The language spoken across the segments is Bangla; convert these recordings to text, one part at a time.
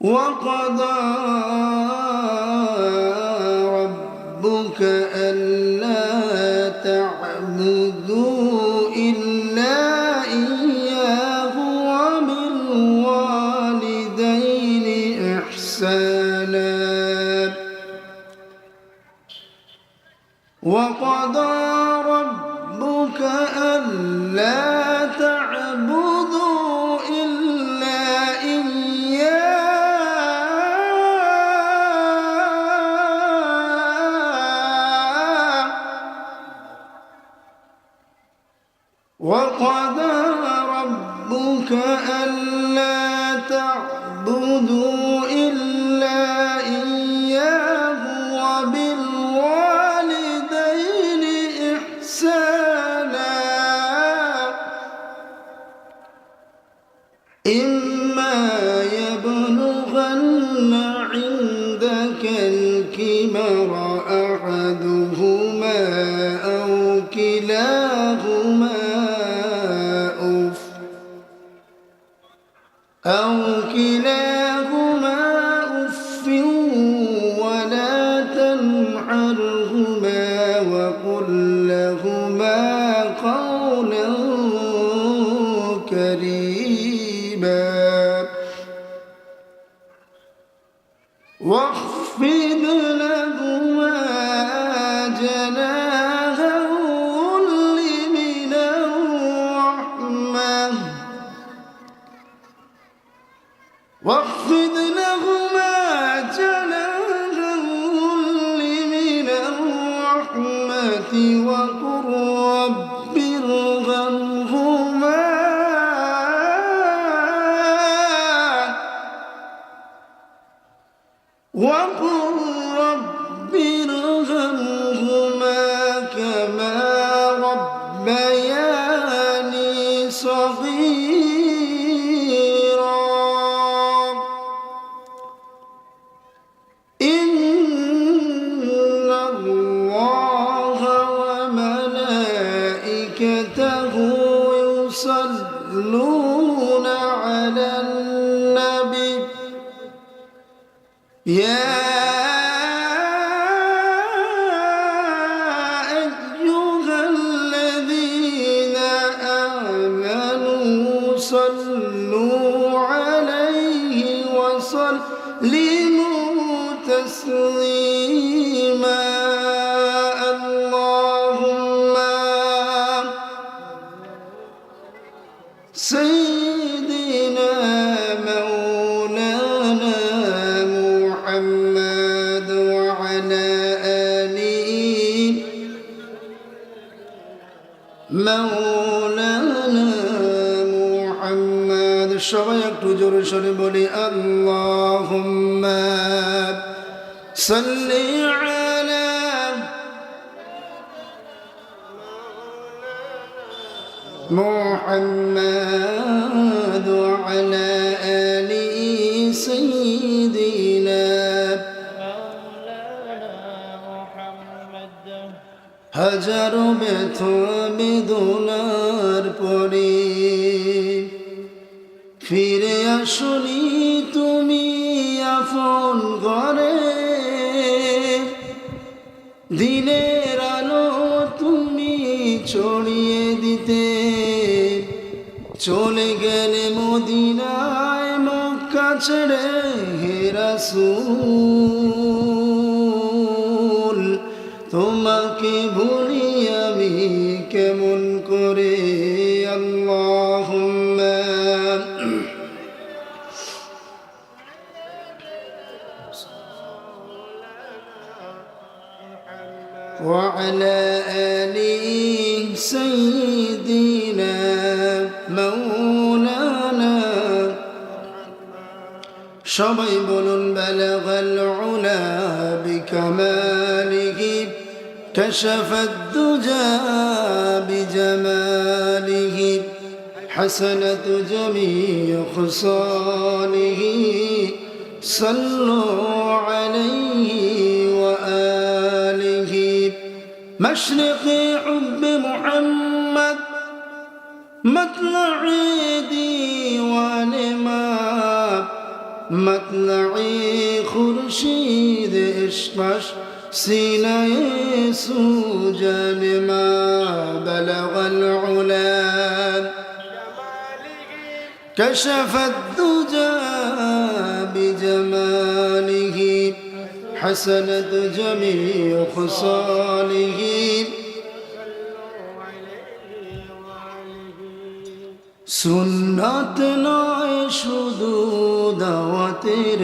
وقضى إن وكرم وسلموا تسليما اللهم سيدنا مولانا محمد وعلى آله مولانا محمد সবাই একটু জোরে সরে বলি صل على محمد وعلى آله سيدنا হাজার ব্যথ বেদনার পরে ফিরে আসনি ছড়িয়ে দিতে। চলে গেলে মদিনায় মক্কা ছেড়ে হেরাসুল كماله كشف الدجى بجماله حسنة جميع خصاله صلوا عليه وآله. مشرق حب محمد مطلع ديوان ما مطلع خرشي عشقش سینه سوجن ما بلغ العلا كشف الدجى بجماله حسنت جميع خصاله সুন্নাত নয় শুধু দাওয়াতের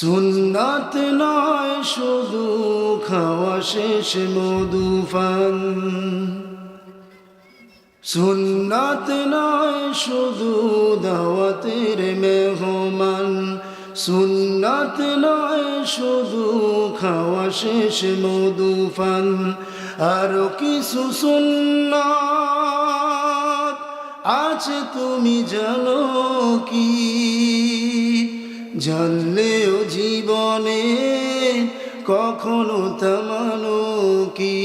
সুন্নাত নয়, শুধু খাওয়া শেষ মধুফান সুন্নাত নয়, শুধু দাওয়াতের মেহমান। সুন্নাত নয়, শুধু খাওয়া শেষ মধুফান আরও কিছু সুন্নাত আছে, তুমি জানো কি? জানলেও জীবনে কখনো তামানো কি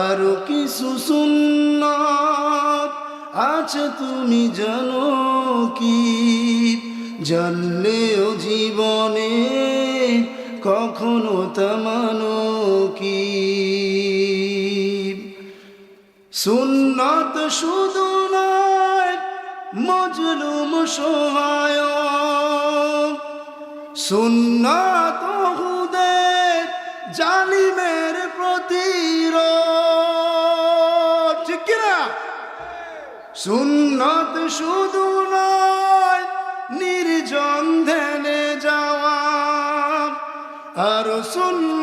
আরও কিছু সুন্নাত আছে তুমি জানো কি জানলেও জীবনে কখনো তামানো কি সুন্নত শুধু নয় মজলুম সহায় সুন্নত হুদে জালিমের প্রতিরোধ। ঠিক কিনা? সুন্নত শুধু নয়, নির্জন ধ্যানে যাওয়া। আর সুন্নত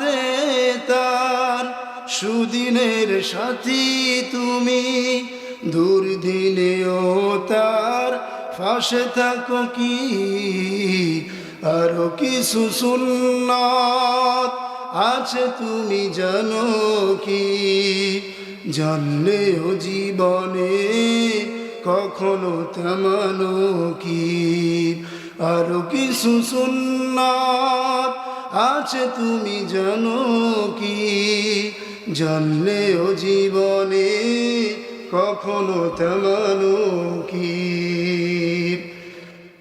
মোহাব্বতে তার সুদিনের সাথী তুমি। দুর্দিনেও তার ফাঁসে থাকো কি? আরও কিছু সুন্নত আছে তুমি জানো কি? জানলেও জীবনে কখনো তেমানো কি? আরও কিছু সুন্নাত আছে তুমি জানো কি? জানলেও জীবনে কখনো তেমানো কি?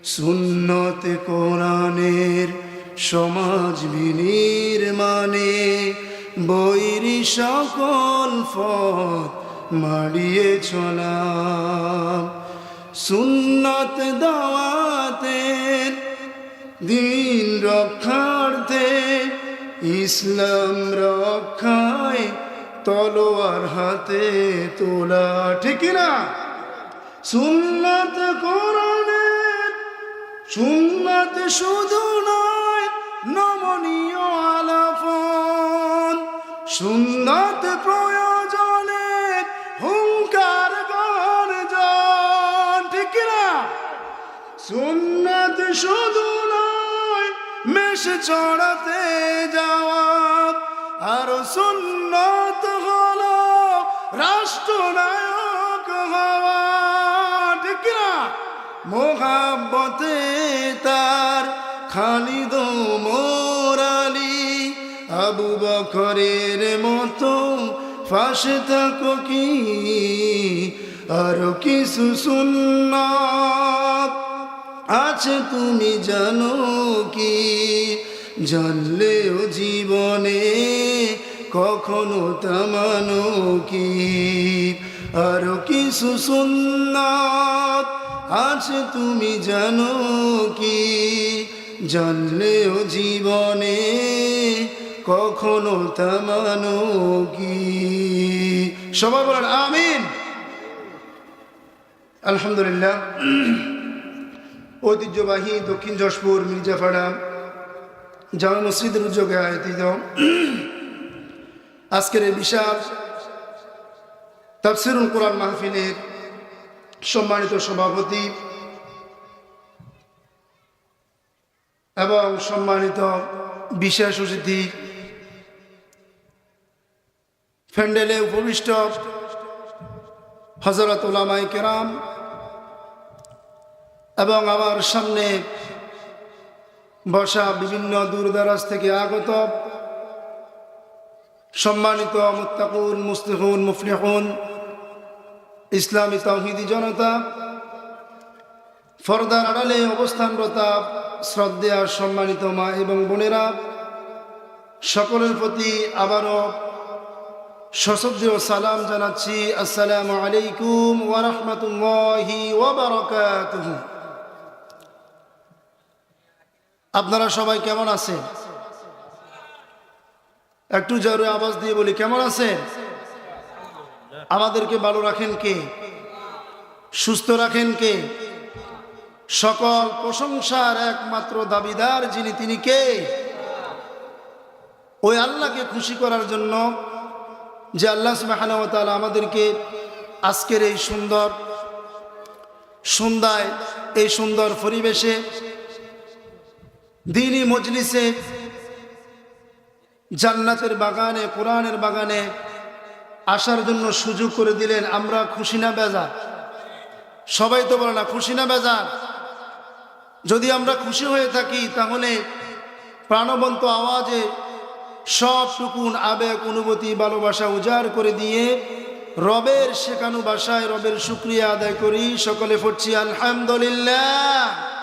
সুন্নত কোরআনের সমাজ বিনির্মাণে বৈরি সকল পথ মাড়িয়ে চলা সুন্নত দাওয়াতের দিন রক্ষার্থে, ইসলাম রক্ষায় তলোয়ার হাতে তোলা, ঠিক না? সুন্নত কোরআনের সুন্নত শুধু নয়, নমনীয় আলাপন সুন্নত প্রয়োজনে চড়াতে যাওয়া। আর সুন্নত হলো রাষ্ট্রনায়ক হওয়া। ঠিক না মোহাব্বতে তার খালিদ মোরালি আবু বকরের মতো ফাঁসে থাকো কি? আরও কিছু সুন্নাত আছে, তুমি জানো কি? জানলেও জীবনে কখনো তামানো কি? আরও কিছু সুন্নাত আছে তুমি জানো কি? জানলেও জীবনে কখনো তামানো কি? সবাই বলেন, আমিন। আলহামদুলিল্লাহ। ঐতিহ্যবাহী দক্ষিণ যশপুর, মির্জাফাড়া জামা মসজিদের উদ্যোগে আয়োজিত। আজকের এই বিশাল তাফসিরুল কোরআন মাহফিলের সম্মানিত সভাপতি এবং সম্মানিত বিশেষ অতিথি ফ্যান্ডেলে উপবিষ্ট হজরত ওলামাই কেরাম এবং আমার সামনে বসা বিভিন্ন দূরদারাজ থেকে আগত। সম্মানিত মুত্তাকুন মুস্তিহুন মুফলিহুন, ইসলামী তৌহিদি জনতা, ফরদার আড়ালে শ্রদ্ধা সম্মানিত মা এবং বোনেরা, সকলের প্রতি আবারও সশব্দীয় সালাম জানাচ্ছি। আসসালামু আলাইকুম ওয়ারহমতুল্লাহি ওয়াবারাকাতুহু আপনারা সবাই কেমন আছেন? একটু জোরে আওয়াজ দিয়ে বলি, কেমন আছেন? আমাদেরকে ভালো রাখেন কে? সুস্থ রাখেন কে? সকল প্রশংসার একমাত্র দাবিদার যিনি, তিনি কে? ওই আল্লাহকে খুশি করার জন্য যে আল্লাহ সুবাহানতাল আমাদেরকে আজকের এই সুন্দর সন্ধ্যায়, এই সুন্দর পরিবেশে দিনই মজলিসে জান্নাতের বাগানে, কোরআনের বাগানে আসার জন্য সুযোগ করে দিলেন। আমরা খুশি না বেজার? সবাই তো বলে না, খুশি না বেজার? যদি আমরা খুশি হয়ে থাকি, তাহলে প্রাণবন্ত আওয়াজে সব সুকুন আবেগ, অনুভূতি, ভালোবাসা উজাড় করে দিয়ে রবের শেখানো ভাষায়, রবের শুক্রিয়া আদায় করি। সকলে পড়ছি, আলহামদুলিল্লাহ।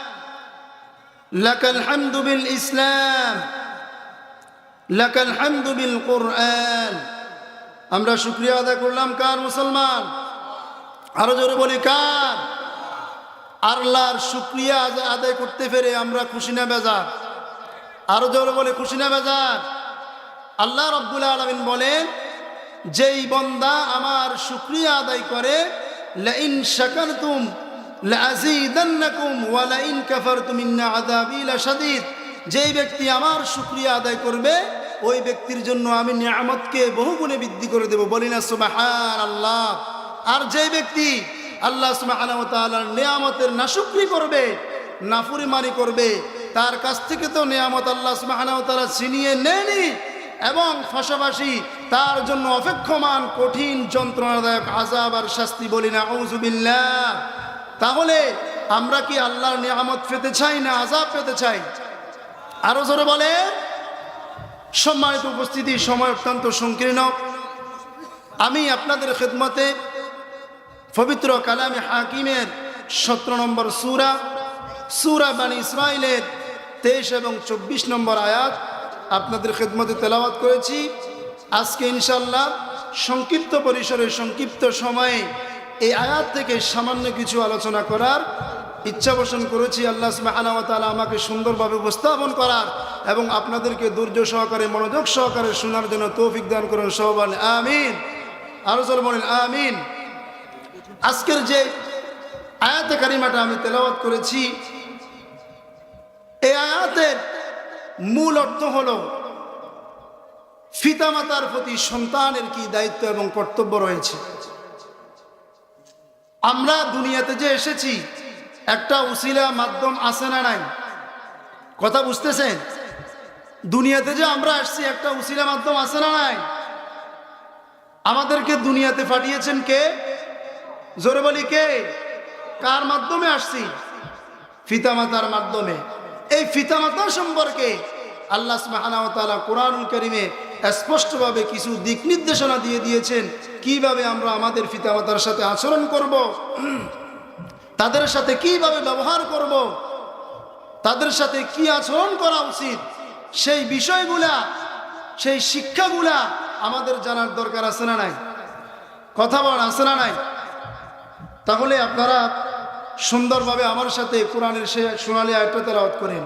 لك الحمد بالإسلام لك الحمد بالقرآن আমরা শুক্রিয়া আদায় করলাম কার মুসলমান আরো জোরে বলি কার আল্লাহর শুক্রিয়া আদা- আদায় করতে পেরে আমরা খুশি না বেজার আরো জোরে বলে খুশি না বেজার আল্লাহ রব্বুল আলমিন বলেন যেই বন্দা আমার শুক্রিয়া আদায় করে লাইন শাকারতুম লাশাদীদ। যেই ব্যক্তি আমার শুক্রিয়া আদায় করবে, ওই ব্যক্তির জন্য আমি নিয়ামতকে বহুগুণে বৃদ্ধি করে দেব। বলি না সুবহান আল্লাহ আর যেই ব্যক্তি আল্লাহ সুবহানাহু ওয়া তাআলার নিয়ামতের নাশুকরি করবে, নাফরমানি করবে, তার কাছ থেকে তো নিয়ামত আল্লাহ সুবহানাহু ওয়া তাআলা ছিনিয়ে নেয়নি এবং পাশাপাশি তার জন্য অপেক্ষমান কঠিন যন্ত্রণাদায়ক আজাব আর শাস্তি বলি না তাহলে আমরা কি আল্লাহর নিয়ামত পেতে চাই না আজাব পেতে চাই? আরও জোরে বলে। সম্মানিত উপস্থিতি, সময় অত্যন্ত সংকীর্ণ। আমি আপনাদের খেদমতে পবিত্র কালামে হাকিমের সতেরো নম্বর সুরা সুরা বানী ইসমাইলের তেইশ এবং চব্বিশ নম্বর আয়াত আপনাদের খেদমতে তেলাওয়াত করেছি। আজকে ইনশাল্লাহ সংক্ষিপ্ত পরিসরে, সংক্ষিপ্ত সময়ে এই আয়াত থেকে সামান্য কিছু আলোচনা করার ইচ্ছা পোষণ করেছি। আল্লাহ সুবাহানাওয়াতালা আমাকে সুন্দরভাবে উপস্থাপন করার এবং আপনাদেরকে ধৈর্য সহকারে, মনোযোগ সহকারে শোনার জন্য তৌফিক দান করেন সহবান আমিন। আরও চল বলেন, আমিন। আজকের যে আয়াতে কারিমাটা আমি তেলাওয়াত করেছি, এই আয়াতের মূল অর্থ হলো পিতামাতার প্রতি সন্তানের কি দায়িত্ব এবং কর্তব্য রয়েছে? আমরা দুনিয়াতে যে এসেছি, একটা উসিলা মাধ্যম আছে না নাই? কথা বুঝতেছেন? দুনিয়াতে যে আমরা আসছি, একটা উসিলা মাধ্যম আছে না নাই? আমাদেরকে দুনিয়াতে পাঠিয়েছেন কে? জোরে বলি কে? কার মাধ্যমে আসছি? পিতামাতার মাধ্যমে। এই পিতামাতা সম্পর্কে আল্লাহ সুবহানাহু ওয়া তাআলা কোরআনুল কারীমে স্পষ্টভাবে কিছু দিক নির্দেশনা দিয়ে দিয়েছেন, কীভাবে আমরা আমাদের পিতামাতার সাথে আচরণ করব, তাদের সাথে কীভাবে ব্যবহার করব, তাদের সাথে কি আচরণ করা উচিত, সেই বিষয়গুলা, সেই শিক্ষাগুলা আমাদের জানার দরকার আছে না নাই? কথা বল আছে না নাই? তাহলে আপনারা সুন্দরভাবে আমার সাথে কোরআনের সে সোনালী আয়টা তেলাওয়াত করেন।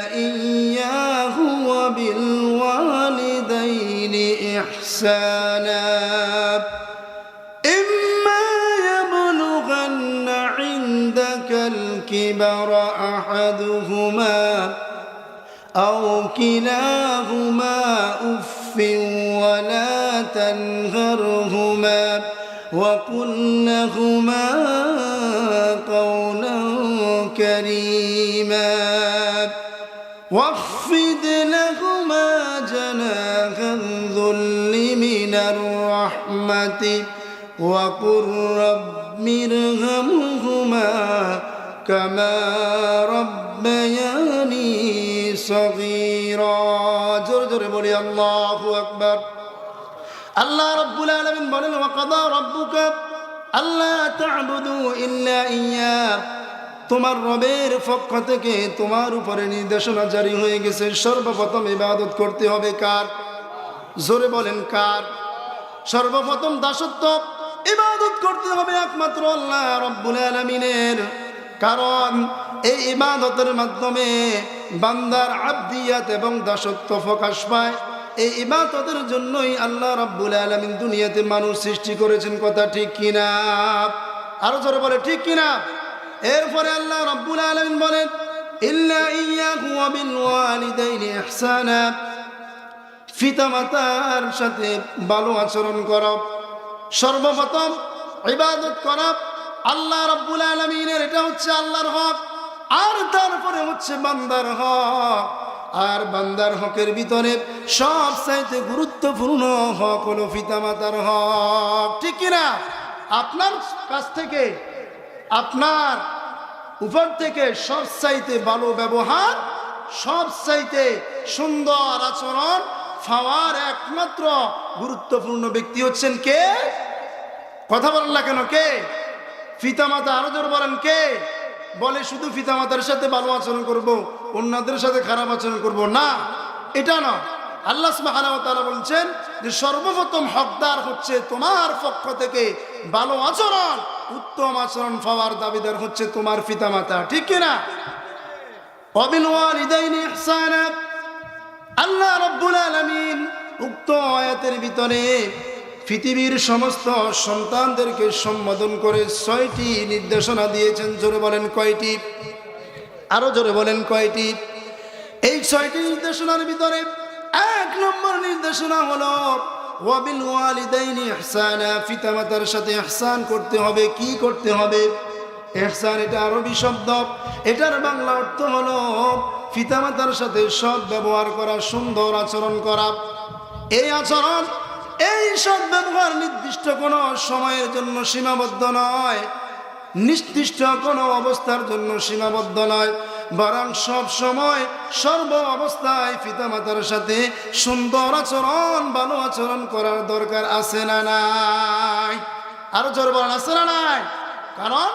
إحسانا إما يبلغن عندك الكبر أحدهما أو كلاهما أف ولا تنهرهما وقل لهما قولا كريما. الرحمة وقل رب ارحمهما كما ربياني صغيرا জোরে জোরে বলি আল্লাহু আকবার আল্লাহ রব্বুল আলামিন বলেন ওয়াকাদা রাব্বুকা আল্লাহ তা'বুদু ইল্লা ইয়্যা তোমার রবের পক্ষ থেকে তোমার উপরে নির্দেশনা জারি হয়ে গেছে সর্বপ্রথম ইবাদত করতে হবে কার জোরে বলেন কার সর্বপ্রথম দাসত্ব, ইবাদত করতে হবে একমাত্র আল্লাহ রব্বুল আলামিনের। কারণ এই ইবাদতের মাধ্যমে বান্দার আব্দিয়াত এবং দাসত্ব প্রকাশ পায়। এই ইবাদতের জন্যই আল্লাহ রাব্বুল আলামিন দুনিয়াতে মানুষ সৃষ্টি করেছেন, কথা ঠিক কিনা? আরও জোরে বলে, ঠিক কিনা? এরপরে আল্লাহ রাব্বুল আলামিন বলেন, ইল্লা ইয়াহু ওয়া বিল ওয়ালিদাইনি ইহসানা। পিতামাতার সাথে ভালো আচরণ করো। সর্বপ্রথম ইবাদত করা। আল্লাহ রব্বুল আলমিনের এটা হচ্ছে আল্লাহর হক। আর তারপরে হচ্ছে বান্দার হক। আর বান্দার হকের ভিতরে সব চাইতে গুরুত্বপূর্ণ হক হলো পিতামাতার হক। ঠিক কিনা আপনার কাছ থেকে, আপনার উপর থেকে সব চাইতে ভালো ব্যবহার সব চাইতে সুন্দর আচরণ পাওয়ার একমাত্র গুরুত্বপূর্ণ ব্যক্তি হচ্ছেন কে? কথা বলেন না কেন কে? পিতামাতা আরও জোর বলেন কে? বলে শুধু পিতামাতার সাথে ভালো আচরণ করব, অন্যদের সাথে খারাপ আচরণ করব না। এটা না। আল্লাহ তাআলা বলছেন যে সর্বপ্রথম হকদার হচ্ছে তোমার পক্ষ থেকে ভালো আচরণ, উত্তম আচরণ পাওয়ার দাবিদার হচ্ছে তোমার পিতামাতা। ঠিক কিনা? অবিল ওয়ালিদাইনি ইহসানা আল্লাহ রব্বুল আলামিন উক্ত আয়াতের ভিতরে পৃথিবীর সমস্ত সন্তানদেরকে সম্বোধন করে ছয়টি নির্দেশনা দিয়েছেন। জোরে বলেন কয়টি? আরও জোরে বলেন কয়টি? এই ছয়টি নির্দেশনার ভিতরে এক নম্বর নির্দেশনা হলো, ওয়াবিল ওয়ালিদাইনি ইহসানা পিতামাতার সাথে ইহসান করতে হবে, কি করতে হবে? ইহসান এটা আরবি শব্দ। এটার বাংলা অর্থ হলো পিতামাতার সাথে সৎ ব্যবহার করা, সুন্দর আচরণ করা। এই আচরণ, এই সৎ ব্যবহার নির্দিষ্ট কোনো সময়ের জন্য সীমাবদ্ধ নয়। নির্দিষ্ট কোনো অবস্থার জন্য সীমাবদ্ধ নয়। বরং সব সময় সর্ব অবস্থায় পিতামাতার সাথে সুন্দর আচরণ, ভালো আচরণ করার দরকার আছে না নাই? আরও জোর বলেন, আছে না নাই? কারণ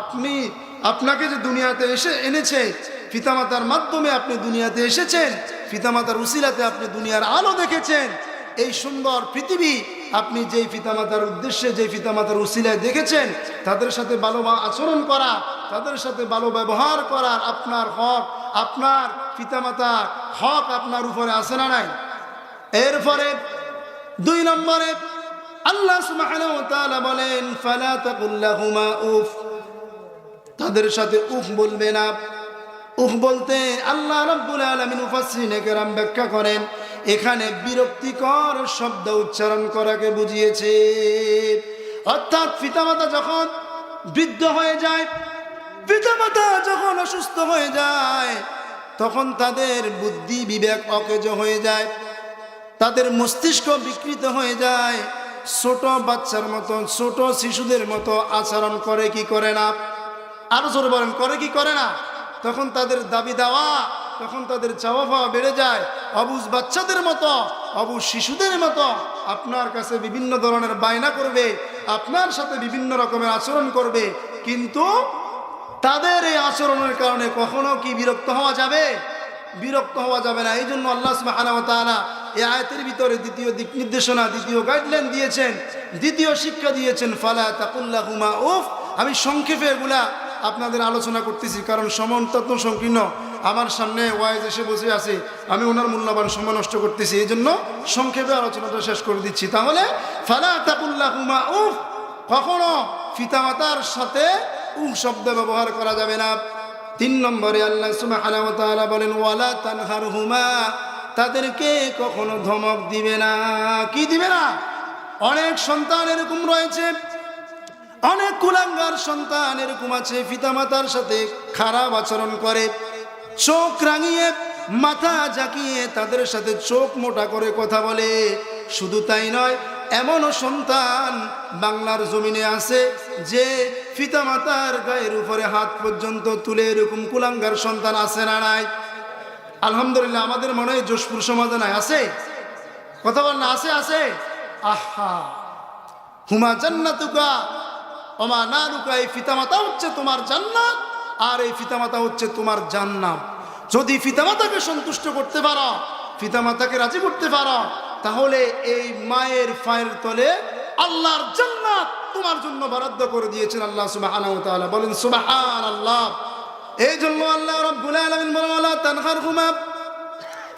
আপনি আপনাকে যে দুনিয়াতে এসে এনেছে পিতামাতার মাধ্যমে আপনি দুনিয়াতে এসেছেন, পিতামাতার উসিলাতে আপনি দুনিয়ার আলো দেখেছেন, এই সুন্দর পৃথিবী আপনি যেই পিতামাতার উদ্দেশ্যে, যেই পিতামাতার উসিলায় দেখেছেন, তাদের সাথে ভালো আচরণ করা, তাদের সাথে ভালো ব্যবহার করার আপনার হক, আপনার পিতামাতার হক আপনার উপরে আছে না নাই? এরপরে দুই নম্বরে আল্লাহ সুবহানাহু ওয়া তাআলা বলেন, ফালা তাকুল্লাহুমা উফ। তাদের সাথে উফ বলবে না। উফ বলতে আল্লাহ রাব্বুল আলামিন মুফাসসিরিনে কেরাম ব্যাখ্যা করেন, এখানে বিরক্তিকর শব্দ উচ্চারণ করাকে বুঝিয়েছে। অর্থাৎ পিতামাতা যখন বৃদ্ধ হয়ে যায়, পিতামাতা যখন অসুস্থ হয়ে যায়, তখন তাদের বুদ্ধি বিবেক অকেজ হয়ে যায়, তাদের মস্তিষ্ক বিকৃত হয়ে যায় ছোট বাচ্চার মতো ছোট শিশুদের মতো আচরণ করে কি করে না? আরও জোরে বলেন, করে কি করে না? তখন তাদের দাবি দেওয়া, তখন তাদের চাওয়া পাওয়া বেড়ে যায়। অবুজ বাচ্চাদের মতো, অবুজ শিশুদের মতো আপনার কাছে বিভিন্ন ধরনের বায়না করবে, আপনার সাথে বিভিন্ন রকমের আচরণ করবে। কিন্তু তাদের এই আচরণের কারণে কখনো কি বিরক্ত হওয়া যাবে? বিরক্ত হওয়া যাবে না। এই জন্য আল্লাহ সুবহানাহু এই আয়াতের ভিতরে দ্বিতীয় দিক নির্দেশনা, দ্বিতীয় গাইডলাইন দিয়েছেন, দ্বিতীয় শিক্ষা দিয়েছেন, ফালা তাকুল্লা হুমা উফ। আমি সংক্ষেপে এগুলা আপনাদের আলোচনা করতেছি, কারণ সময় অত্যন্ত সংকীর্ণ। আমার সামনে ওয়াইজ এসে বসে আছে, আমি ওনার মূল্যবান সময় নষ্ট করতেছি এই জন্য সংক্ষেপে আলোচনাটা শেষ করে দিচ্ছি। তাহলে, ফালা তাকুল্লা হুমা উফ, কখনো পিতামাতার সাথে উফ শব্দ ব্যবহার করা যাবে না। তিন নম্বরে আল্লাহ ওয়া তাআলা বলেন, ওয়ালা তানহার হুমা তাদেরকে কখনো ধমক দিবে না। কি দিবে না? অনেক সন্তান এরকম রয়েছে। অনেক কুলাঙ্গার সন্তান এরকম আছে। পিতামাতার সাথে খারাপ আচরণ করে। চোখ রাঙিয়ে, মাথা জাকিয়ে তাদের সাথে চোখ মোটা করে কথা বলে। শুধু তাই নয়, এমনও সন্তান বাংলার জমিনে আছে যে পিতামাতার গায়ের উপরে হাত পর্যন্ত তুলে এরকম কুলাঙ্গার সন্তান আছে না নাই। আলহামদুলিল্লাহ, আমাদের মনে হয় যোশপুর সমাজে নাই, আছে? কথা বল না, আছে আছে? আহা। হুমা জান্নাতুকা, ওমা না রুকা এই পিতামাতা হচ্ছে তোমার জান্নাত, আর এই পিতামাতা হচ্ছে তোমার জান্নাত। যদি পিতামাতাকে সন্তুষ্ট করতে পারো, পিতামাতাকে রাজি করতে পারো, তাহলে এই মায়ের ফায়ের তলে আল্লাহর জান্নাত তোমার জন্য বরাদ্দ করে দিয়েছেন আল্লাহ সুবহানাহু বলেন বলেন সুবহানাল্লাহ। এই জন্য আল্লাহ রাব্বুল আলামিন বলেন, ওয়ালা তানহার হুমা।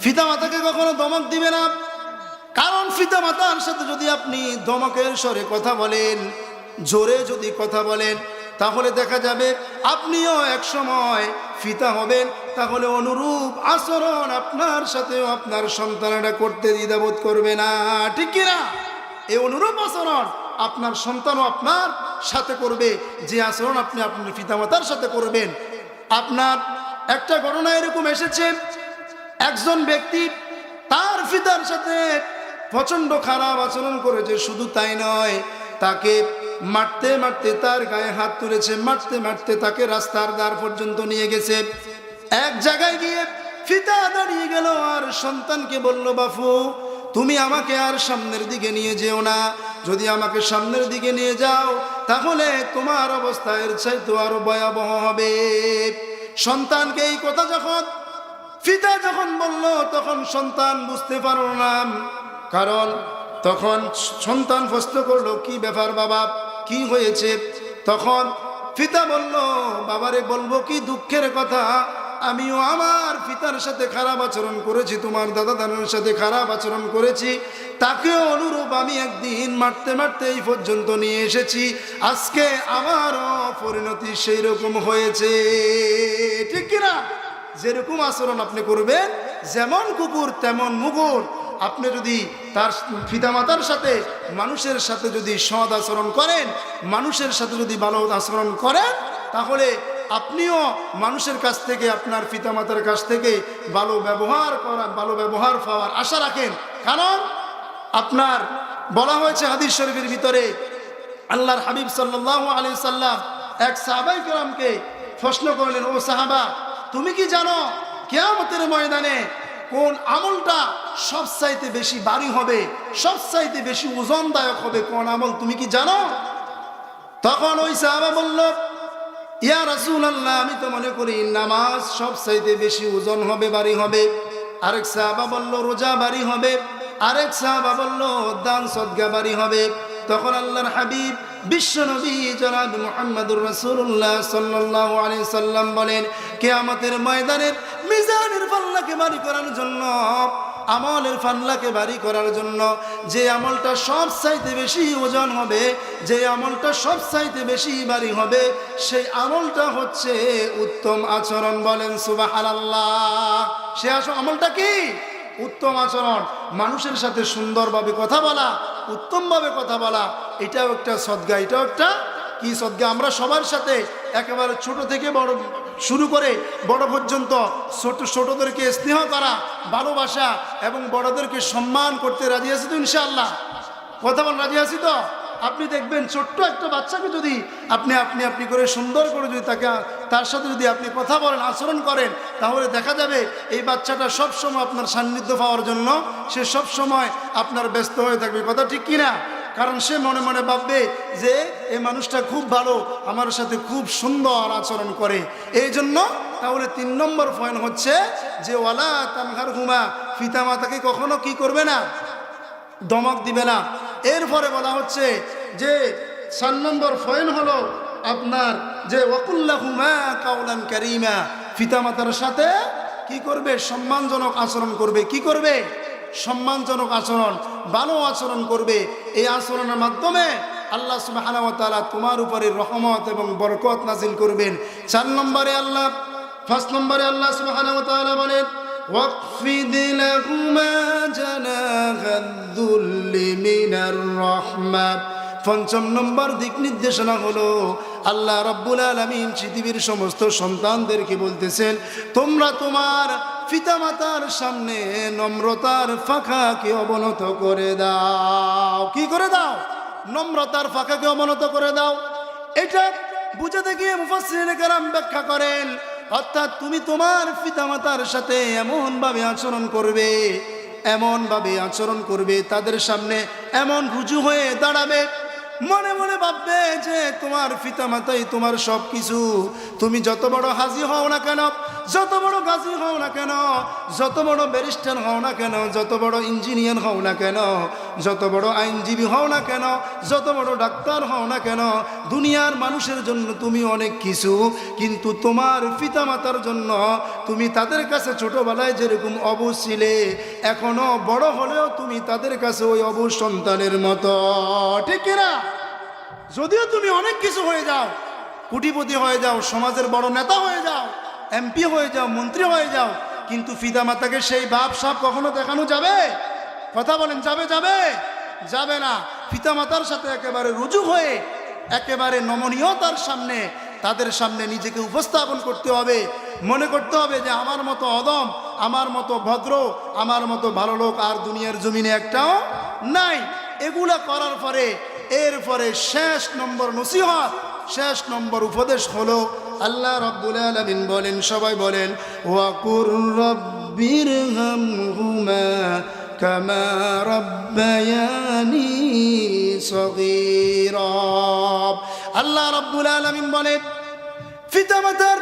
পিতামাতাকে কখনো দমক দিবে না। কারণ পিতা মাতার সাথে যদি আপনি দমকের স্বরে কথা বলেন, জোরে যদি কথা বলেন, তাহলে দেখা যাবে আপনিও এক সময় ফিতা হবেন। তাহলে অনুরূপ আচরণ আপনার সাথেও আপনার সন্তানেরা করতে দ্বিধাবোধ করবে না। ঠিক কিনা এই অনুরূপ আচরণ আপনার সন্তানও আপনার সাথে করবে। যে আচরণ আপনি আপনার পিতামাতার সাথে করবেন আপনার একটা ঘটনা এরকম এসেছে। একজন ব্যক্তি তার পিতার সাথে প্রচণ্ড খারাপ আচরণ করেছে, শুধু তাই নয়, তাকে মারতে মারতে তার গায়ে হাত তুলেছে, মারতে মারতে তাকে রাস্তার দ্বার পর্যন্ত নিয়ে গেছে। এক জায়গায় গিয়ে ফিতা দাঁড়িয়ে গেল আর সন্তানকে বলল, বাপু তুমি আমাকে আর সামনের দিকে নিয়ে যেও না। যদি আমাকে সামনের দিকে নিয়ে যাও, তাহলে তোমার অবস্থা এর চাইতে আরও ভয়াবহ হবে। সন্তানকে এই কথা যখন, পিতা যখন বলল, তখন সন্তান বুঝতে পারল না। কারণ তখন সন্তান প্রশ্ন করল, কি ব্যাপার বাবা? কি হয়েছে? তখন পিতা বলল, বাবারে বলব কি দুঃখের কথা? আমিও আমার পিতার সাথে খারাপ আচরণ করেছি, তোমার দাদা দাদার সাথে খারাপ আচরণ করেছি। তাকেও অনুরূপ আমি একদিন মারতে মারতে এই পর্যন্ত নিয়ে এসেছি। আজকে আমারও পরিণতি সেই রকম হয়েছে। ঠিক কিনা? যেরকম আচরণ আপনি করবেন, যেমন কুকুর, তেমন মুগুর। আপনি যদি তার পিতামাতার সাথে, মানুষের সাথে যদি সৎ আচরণ করেন, মানুষের সাথে যদি ভালো আচরণ করেন, তাহলে আপনিও মানুষের কাছ থেকে, আপনার পিতামাতার কাছ থেকে ভালো ব্যবহার করা ভালো ব্যবহার পাওয়ার আশা রাখেন। কারণ আপনার বলা হয়েছে হাদিস শরীফের ভিতরে, আল্লাহর হাবিব সাল্লাহ আলি সাল্লাম এক সাহাবাই কেরামকে প্রশ্ন করলেন, ও সাহাবা, তুমি কি জানো কেয়ামতের ময়দানে কোন আমলটা সব চাইতে বেশি বাড়ি হবে সব চাইতে বেশি ওজনদায়ক হবে, কোন আমল তুমি কি জানো? তখন ওই সাহাবা বলল ইয়া রাসূল আল্লাহ আমি তো মনে করি নামাজ সব চাইতে বেশি ওজন হবে, বাড়ি হবে। আরেক সাহাবা বলল, রোজা বাড়ি হবে। আরেক সাহাবা বলল, দান সদ্গা বাড়ি হবে। তখন আল্লাহর হাবিব বিশ্বনবী জনাব মুহাম্মদুর রাসূলুল্লাহ সাল্লাল্লাহু আলাইহি সাল্লাম বলেন, কিয়ামতের ময়দানের মিজানের পাল্লাকে বাড়ি করার জন্য আমলের ফাল্লাকে বাড়ি করার জন্য যে আমলটা সব চাইতে বেশি ওজন হবে, যে আমলটা সব চাইতে বেশি বাড়ি হবে, সেই আমলটা হচ্ছে উত্তম আচরণ বলেন সুবহানাল্লাহ। সে আস- আমলটা কি? উত্তম আচরণ। মানুষের সাথে সুন্দরভাবে কথা বলা, উত্তমভাবে কথা বলা, এটাও একটা সদ্গা, এটাও একটা কি সদ্গা? আমরা সবার সাথে একেবারে ছোট থেকে বড় শুরু করে বড় পর্যন্ত ছোট ছোটদেরকে স্নেহ করা, ভালোবাসা এবং বড়দেরকে সম্মান করতে রাজি আছি তো ইনশাআল্লাহ। কথা বল, রাজি আছি তো? আপনি দেখবেন ছোট্ট একটা বাচ্চাকে যদি আপনি আপনি আপনি করে সুন্দর করে যদি তাকে, তার সাথে যদি আপনি কথা বলেন, আচরণ করেন, তাহলে দেখা যাবে এই বাচ্চাটা সব সময় আপনার সান্নিধ্য পাওয়ার জন্য সে সব সময় আপনার ব্যস্ত হয়ে থাকবে। কথা ঠিক কিনা? কারণ সে মনে মনে ভাববে যে এই মানুষটা খুব ভালো, আমার সাথে খুব সুন্দর আচরণ করে। এই জন্য তাহলে তিন নম্বর পয়েন্ট হচ্ছে যে, ওয়ালা তানহার হুমা, পিতামাতাকে কখনো কি করবে না? দমক দিবে না। এরপরে বলা হচ্ছে যে সাত নম্বর ফয়েন হলো আপনার যে ওয়াকুল্লাহুমা কাউলান কারিমা, পিতামাতার সাথে কি করবে? সম্মানজনক আচরণ করবে। কি করবে? সম্মানজনক আচরণ ভালো আচরণ করবে এই আচরণের মাধ্যমে আল্লাহ সুবহানাহু ওয়া তাআলা তোমার উপরে রহমত এবং বরকত নাজিল করবেন চার নম্বরে আল্লাহ ফার্স্ট নম্বরে আল্লাহ সুবহানাহু ওয়া তাআলা বলেন واخفض لهما جناح الذل من الرحمة পঞ্চম নম্বর দিক নির্দেশনা হলো আল্লাহ রব্বুল আলমিন পৃথিবীর সমস্ত সন্তানদেরকে বলতেছেন তোমরা তোমার পিতামাতার সামনে নম্রতার ফাঁকাকে অবনত করে দাও। কি করে দাও? নম্রতার ফাঁকাকে অবনত করে দাও। এটা বুঝাতে গিয়ে কেরাম ব্যাখ্যা করেন, অর্থাৎ তুমি তোমার পিতামাতার সাথে এমনভাবে আচরণ করবে, এমনভাবে আচরণ করবে, তাদের সামনে এমন রুজু হয়ে দাঁড়াবে, মনে মনে ভাববে যে তোমার পিতামাতাই তোমার সব কিছু তুমি যত বড় হাজি হও না কেন যত বড় গাজী হও না কেন, যত বড় ব্যারিস্টার হও না কেন, যত বড় ইঞ্জিনিয়ার হও না কেন, যত বড় আইনজীবী হও না কেন, যত বড় ডাক্তার হও না কেন, দুনিয়ার মানুষের জন্য তুমি অনেক কিছু, কিন্তু তোমার পিতামাতার জন্য তুমি তাদের কাছে ছোটবেলায় যেরকম অবু ছিলে, এখনও বড় হলেও তুমি তাদের কাছে ওই অবু সন্তানের মতো। ঠিক কিনা? যদিও তুমি অনেক কিছু হয়ে যাও, কুটিপতি হয়ে যাও, সমাজের বড় নেতা হয়ে যাও এমপি হয়ে যাও, মন্ত্রী হয়ে যাও, কিন্তু ফিদা মাতাকে সেই বাপ সাপ কখনো দেখানো যাবে? কথা বলেন, যাবে যাবে? যাবে না। পিতা মাতার সাথে একেবারে রুজু হয়ে, একেবারে নমনীয়তার সামনে, তাদের সামনে নিজেকে উপস্থাপন করতে হবে। মনে করতে হবে যে আমার মতো অদম, আমার মতো ভদ্র, আমার মতো ভালো লোক আর দুনিয়ার জমিনে একটাও নাই। এগুলা করার পরে, এরপরে শেষ নম্বর নসিহত, শেষ নম্বর উপদেশ হলো আল্লাহ রব্বুল আলামিন বলেন, সবাই বলেন, ওয়াকুর রব্বির হামহুমা কামা রব্বায়ানি সগীরা। আল্লাহ রব্বুল আলামিন বলেন, পিতামাতার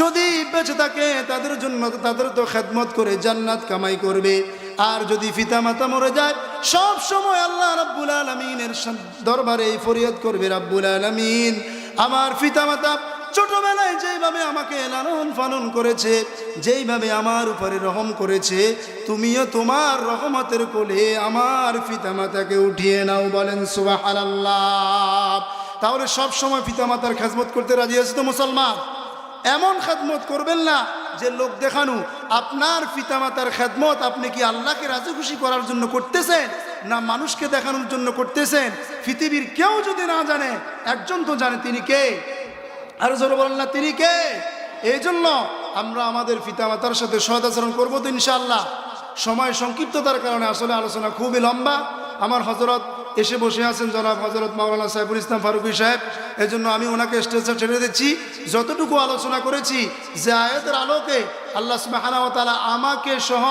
যদি বেঁচে থাকে, তাদের জন্য তাদের তো খেদমত করে জান্নাত কামাই করবে। আর যদি পিতামাতা মরে যায়, সব সময় আল্লাহ রাব্বুল আলমিনের দরবারে ফরিয়াদ করবে, রাব্বুল আলমিন, আমার পিতামাতা ছোটবেলায় যেইভাবে আমাকে লালন পালন করেছে, যেইভাবে আমার উপরে রহম করেছে, তুমিও তোমার রহমতের কোলে আমার পিতামাতাকে উঠিয়ে নাও বলেন সুবাহ তাহলে সব সময় পিতামাতার খেজমত করতে রাজি আছে তো মুসলমান? এমন খেদমত করবেন না যে লোক দেখানো, আপনার পিতামাতার খেদমত আপনি কি আল্লাহকে রাজি খুশি করার জন্য করতেছেন, না মানুষকে দেখানোর জন্য করতেছেন? পৃথিবীর কেউ যদি না জানে, একজন তো জানে, তিনি কে? আর জোরে বলেন না, তিনি কে? এই জন্য আমরা আমাদের পিতামাতার সাথে সদাচরণ করব তো ইনশাআল্লাহ। সময় সংক্ষিপ্ততার কারণে আসলে আলোচনা খুবই লম্বা। আমার হজরত এসে বসে আছেন জনাব হজরত মাওলানা সাহেবুল ইসলাম ফারুকি সাহেব। এজন্য আমি ওনাকে স্টেজে ছেড়ে দিচ্ছি। যতটুকু আলোচনা করেছি, যে আয়াতের আলোকে আল্লাহ সুবহানাহু ওয়া তাআলা আমাকে সহ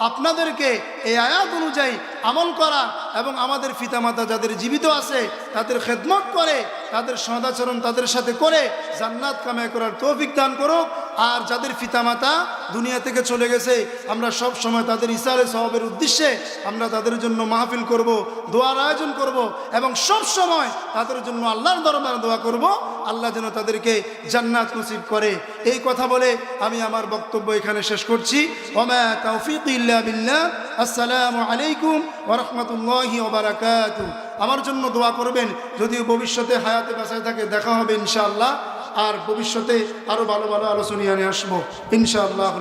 আপনাদেরকে এই আয়াত অনুযায়ী আমল করা এবং আমাদের পিতামাতা যাদের জীবিত আছে, তাদের খেদমত করে, তাদের সদাচরণ তাদের সাথে করে, জান্নাত কামায় করার তৌফিক দান করুক। আর যাদের পিতামাতা দুনিয়া থেকে চলে গেছে, আমরা সব সময় তাদের ইসারে সহবের উদ্দেশ্যে আমরা তাদের জন্য মাহফিল করব, দোয়ার আয়োজন করব এবং সব সময় তাদের জন্য আল্লাহর দরবারে দোয়া করব। আল্লাহ যেন তাদেরকে জান্নাত নসিব করে। এই কথা বলে আমি আমার বক্তব্য এখানে শেষ করছি। ওমা তৌফিক ইল্লা বিল্লাহ। আসসালামু আলাইকুম ওয়া রাহমাতুল্লাহি ওয়া বারাকাতুহু। আমার জন্য দোয়া করবেন, যদিও ভবিষ্যতে হায়াতে বাসায় থাকে, দেখা হবে ইনশাআল্লাহ। আর ভবিষ্যতে আরও ভালো ভালো আলোচনা নিয়ে আসব। ইনশাআল্লাহ